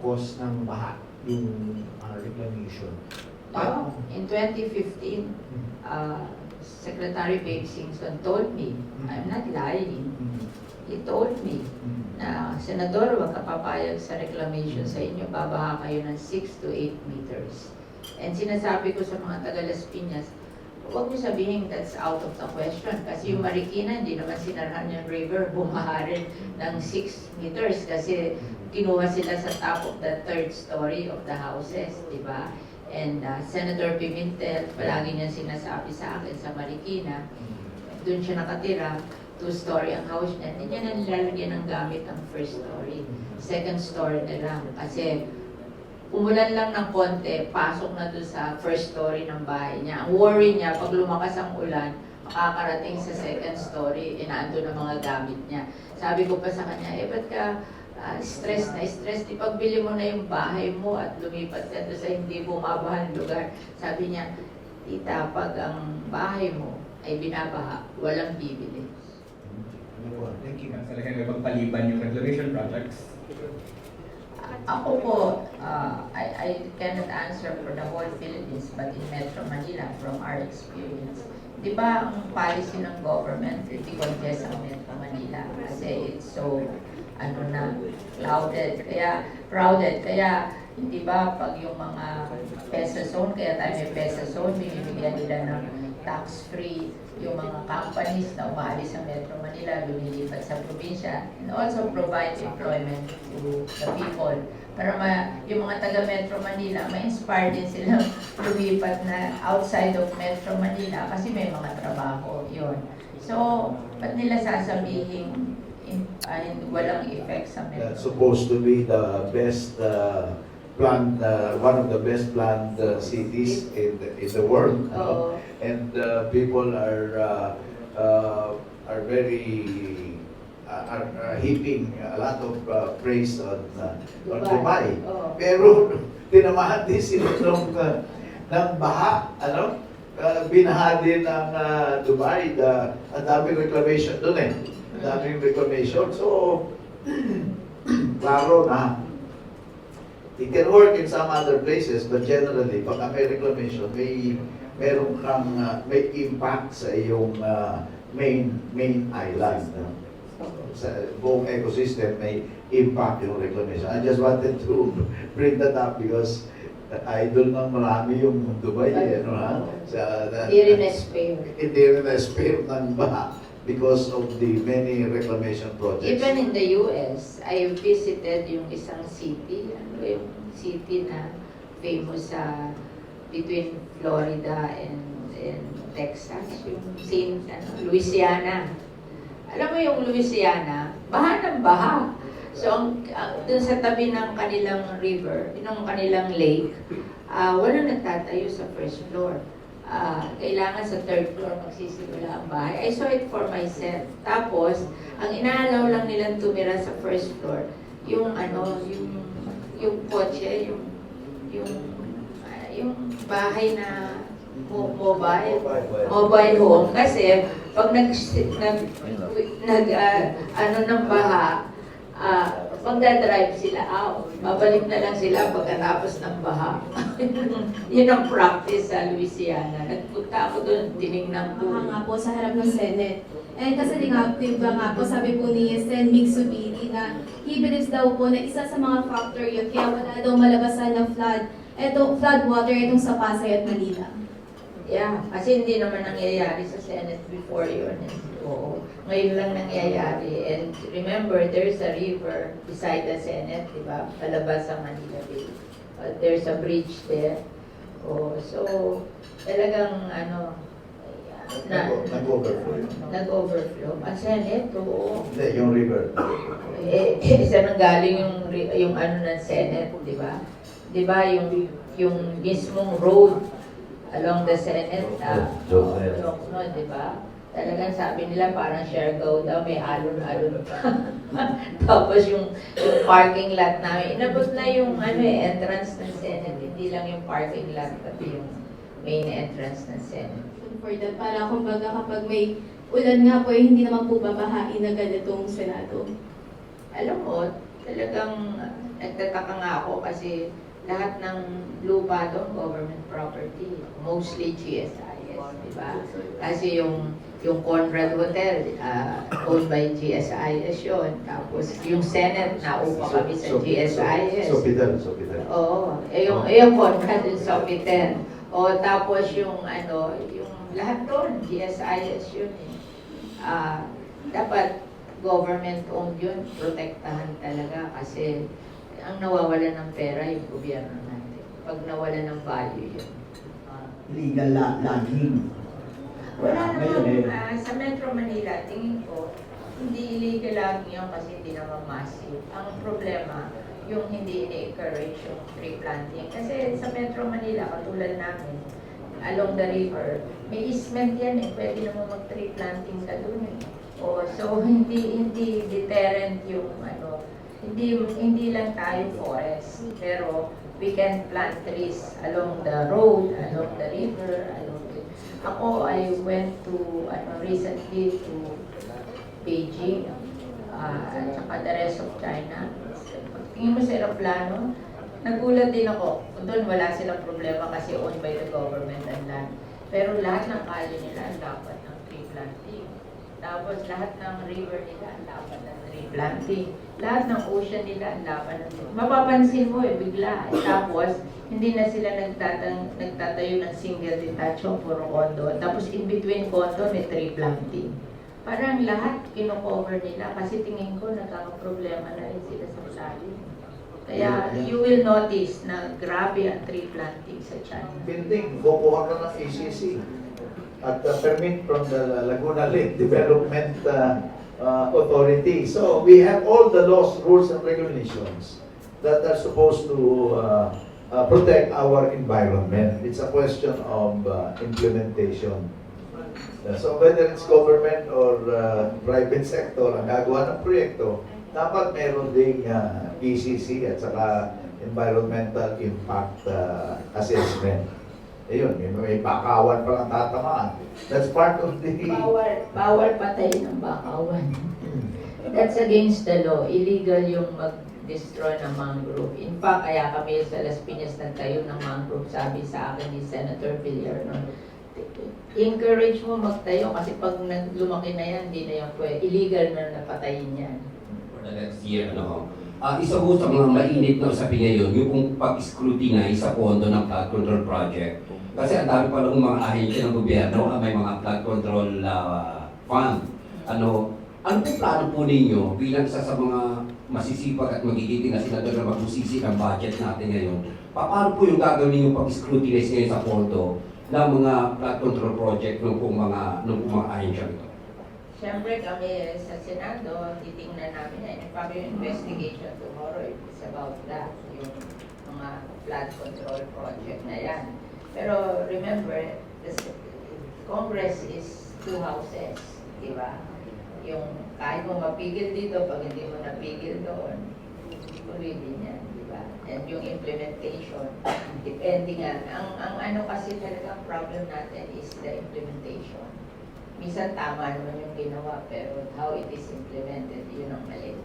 cause ng baha yung uh, reclamation. No, in 2015, uh, Secretary Babe Singson told me, I'm not lying, Mm, he told me na, Senador, huwag ka papayag sa reclamation. Sa inyo, babaha kayo ng 6 to 8 meters. And sinasabi ko sa mga taga Las Piñas, huwag niyo sabihin that's out of the question. Kasi yung Marikina, hindi naman sinarhan yung river, bumaha rin ng 6 meters kasi kinuha sila sa top of the third story of the houses, di ba? And uh, Senator Pimentel, palagi niya sinasabi sa akin sa Marikina, doon siya nakatira, two-story ang house niya, hindi niya nilalagyan ng gamit ang first story. Second story na lang. Kasi umulan lang ng konti, pasok na doon sa first story ng bahay niya. Ang worry niya, pag lumakas ang ulan, makakarating sa second story, inaando ng mga gamit niya. Sabi ko pa sa kanya, eh ba't ka ah, stress na stress? Di pagbili mo na yung bahay mo at lumipat ka doon sa hindi bumabahan lugar. Sabi niya, tita, pag ang bahay mo ay binabaha, walang bibili. Ano? Thank you. Talagang may pagpaliban yung reclamation projects. Ako po, uh, I, I cannot answer for the whole Philippines, but in Metro Manila, from our experience, di ba ang policy ng government, i-contest ang Metro Manila? Kasi it's so, ano na, clouded, kaya, crowded, kaya, hindi ba pag yung mga PESA zone, kaya tayo may PESA zone, binibigyan nila ng tax-free yung mga companies na umaalis sa Metro Manila, lumilipat sa probinsya, and also provide employment to the people. Para ma, yung mga taga Metro Manila, ma-inspire din sila lumipat na outside of Metro Manila kasi may mga trabaho yun. So, ba't nila sasabihin in, ah, hin- walang effect sa Metro? That's supposed to be the best uh, planned, uh, one of the best planned uh, cities in the, in the world. you know. Oo. And uh, people are uh, uh, are very uh, are, are heaping a lot of uh, praise on uh, on Dubai. Oo. Pero tinamahan din sila ng, uh, ng baha, ano? Uh, binaha din ng uh, Dubai, the, ang daming reclamation doon eh. Ang daming reclamation. So, klaro na it can work in some other places, but generally, pag may reclamation, may meron kang uh, may impact sa iyong uh, main main island. no? Sa buong ecosystem, may impact yung reclamation. I just wanted to bring that up because idol ng marami yung Dubai, eh, no, ha? Sa, Hindi rin na-spare. Hindi rin na-spare ng baha because of the many reclamation projects. Even in the US, I visited yung isang city, ano yung city na famous sa between Florida and, and Texas, yung Saint, ano, Louisiana. Alam mo yung Louisiana, baha ng baha. So, ang, ang- dun sa tabi ng kanilang river, ng kanilang lake, ah walang nagtatayo sa first floor. Ah, kailangan sa third floor magsisimula ang bahay. I saw it for myself. Tapos, ang inaalaw lang nilang tumira sa first floor, yung ano, yung yung kotse, yung yung ah, yung bahay na mo- mobile mobile home kasi pag nag nag, nag ah, ano ng baha ah magdadrive sila out. Babalik na lang sila pagkatapos ng baha. Yun ang practice sa Louisiana. Nagpunta ako doon, tinignan ko. Baka nga po sa harap ng Senate. And kasi nga, di ba nga po, sabi po ni Sen Migsubiri na he believes daw po na isa sa mga factor yun, kaya wala daw malabasan na flood, eto, flood water itong sa Pasay at Manila. Yeah, kasi hindi naman nangyayari sa Senate before yun. Oo. Ngayon lang nangyayari. And remember, there's a river beside the Senate, di ba? Palabas sa Manila Bay. Uh, there's a bridge there. Oh, so, talagang ano, na, Nag- Nag-overflow yun. nag-overflow. Ang Senate, oo. Hindi, yung river. Eh, eh, saan ang galing yung, yung ano ng Senate, di ba? Di ba, yung, yung mismong road along the Senate, uh, Jokno. Jokno, di ba? Talagang sabi nila parang Siargao daw, may alon-alon pa. Tapos yung, yung parking lot namin, inabot na yung ano eh, entrance ng Senate, hindi lang yung parking lot, pati yung main entrance ng Senate. For that, para kumbaga kapag may ulan nga po, eh, hindi naman po babahain agad itong Senado. alam mo, talagang nagtataka nga ako kasi lahat ng lupa doon, government property, mostly GSIS, di ba? Kasi yung yung Conrad Hotel, ah, owned by GSIS yun. Tapos yung Senate, naupa kami sa GSIS. Sopital, Sopital. Oo, eh yung, eh yung Conrad yung Sofitel. O tapos yung ano, yung lahat doon, GSIS yun eh. Ah, dapat government owned yun, protektahan talaga kasi ang nawawala ng pera yung gobyerno natin. Pag nawala ng value yun. Ah, Legal la logging. wala Ngayon naman, eh. ah, sa Metro Manila, tingin ko, hindi illegal lang yun kasi hindi naman massive. Ang problema, yung hindi ini-encourage yung tree planting. Kasi sa Metro Manila, katulad namin, along the river, may easement yan eh. Pwede naman mag-tree planting ka dun eh. O, so hindi hindi deterrent yung ano, hindi hindi lang tayo forest, pero we can plant trees along the road, along the river, along the... Ako, I went to, ano, recently to Beijing, ah, at saka the rest of China. Tingin mo sa aeroplano, nagulat din ako. Doon wala silang problema kasi owned by the government and land. Pero lahat ng kalye nila ang dapat ng tree planting. Tapos lahat ng river nila ang dapat ng tree planting. Lahat ng ocean nila ang dapat ng tree Mapapansin mo eh, bigla. Tapos, hindi na sila nagtatang, nagtatayo ng single detached o puro condo. Tapos in between condo may tree planting. Parang lahat kino-cover nila kasi tingin ko nagkakaproblema na rin sila sa lalim. Kaya you will notice na grabe ang tree planting sa China. Building, kukuha ka ng ACC at uh, permit from the Laguna Lake Development uh, uh, Authority. So we have all the laws, rules, and regulations that are supposed to uh, uh, protect our environment. It's a question of uh, implementation. Uh, So whether it's government or uh, private sector ang gagawa ng proyekto, dapat meron ding uh, PCC at saka environmental impact uh, assessment. Ayun, may, may bakawan pa lang tatamaan. That's part of the... Bawal, bawal patay ng bakawan. That's against the law. Illegal yung mag-destroy ng mangrove. In fact, kaya kami sa Las Piñas nagtayo ng mangrove, sabi sa akin ni Senator Villar noon, encourage mo magtayo kasi pag lumaki na yan, hindi na yung pwede. Illegal na napatayin yan. for the next year, ano, ah isa po sa mga mainit na usapin ngayon, yung kung pag-scrutinize sa pondo ng flood control project. Kasi ang dami pa lang mga ahensya ng gobyerno, ah, may mga flood control ah, fund. Ano, ano po plano po ninyo bilang isa sa mga masisipag at magigiting na senador na magbusisi ng budget natin ngayon? Pa- Paano po yung gagawin ninyong pag-scrutinize ngayon sa pondo ng mga flood control project ng pong mga, ng pong mga ahensya ito? Siyempre kami sa Senado, titingnan namin fact, yung investigation tomorrow is about that, yung mga flood control project na yan. Pero remember, the Congress is two houses, di ba? Yung kahit mo mapigil dito, pag hindi mo napigil doon, tuloy din di ba? And yung implementation, depende nga. Ang, ang ano kasi talaga problem natin is the implementation minsan tama naman yung ginawa, pero how it is implemented, yun ang mali.